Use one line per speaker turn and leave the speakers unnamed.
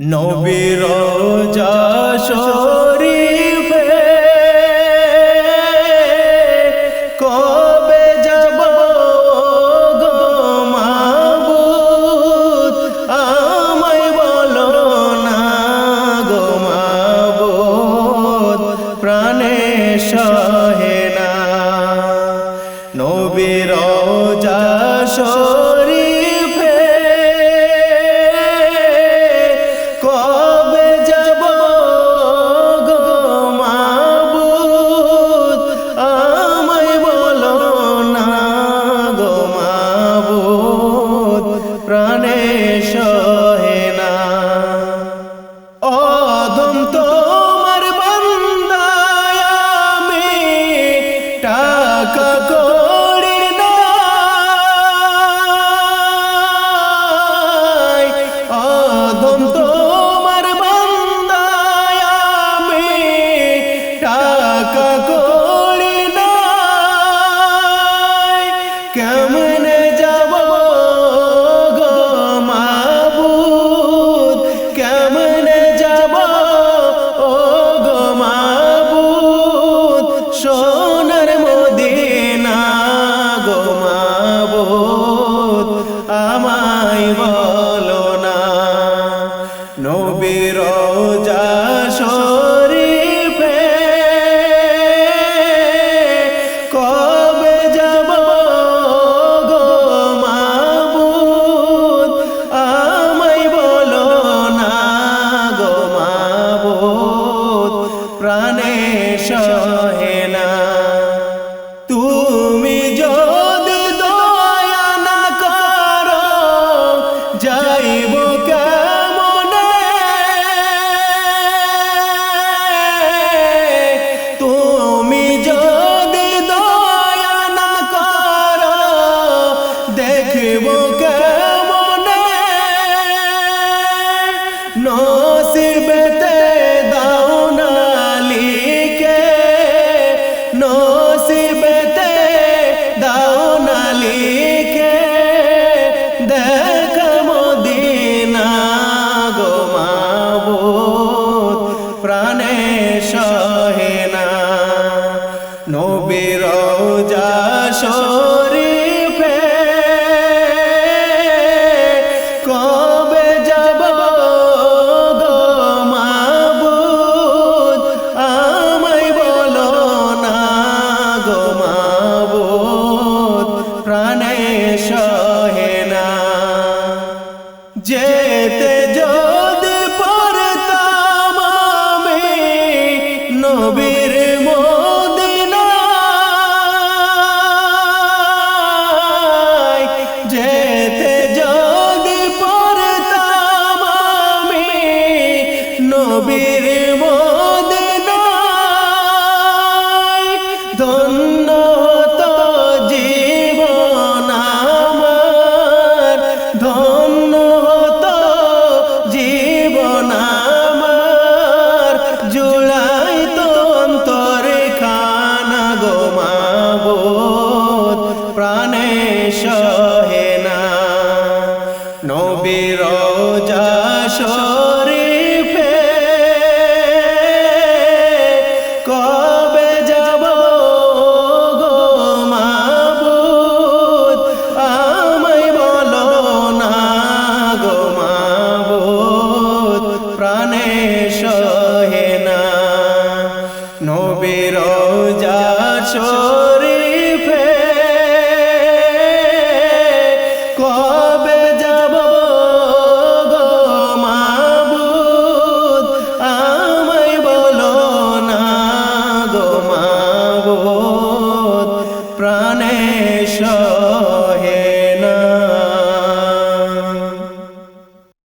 নবীর যশো প্রাণে প্রাণে সহে তুমি যদি দয়া না করো, যাইব কেমনে? তুমি যদি দয়া না করো, দেখব কেমনে? নসিব উন্নত জীবন আমার ধন্য হতো জীবন আমার। জুলাই তন্তরে খানা গোমাব প্রাণেশ্বর নবীর শরীফে কবে যাব গোমাবুদ আমায় বলো না গোমাবুদ প্রাণেশ্বর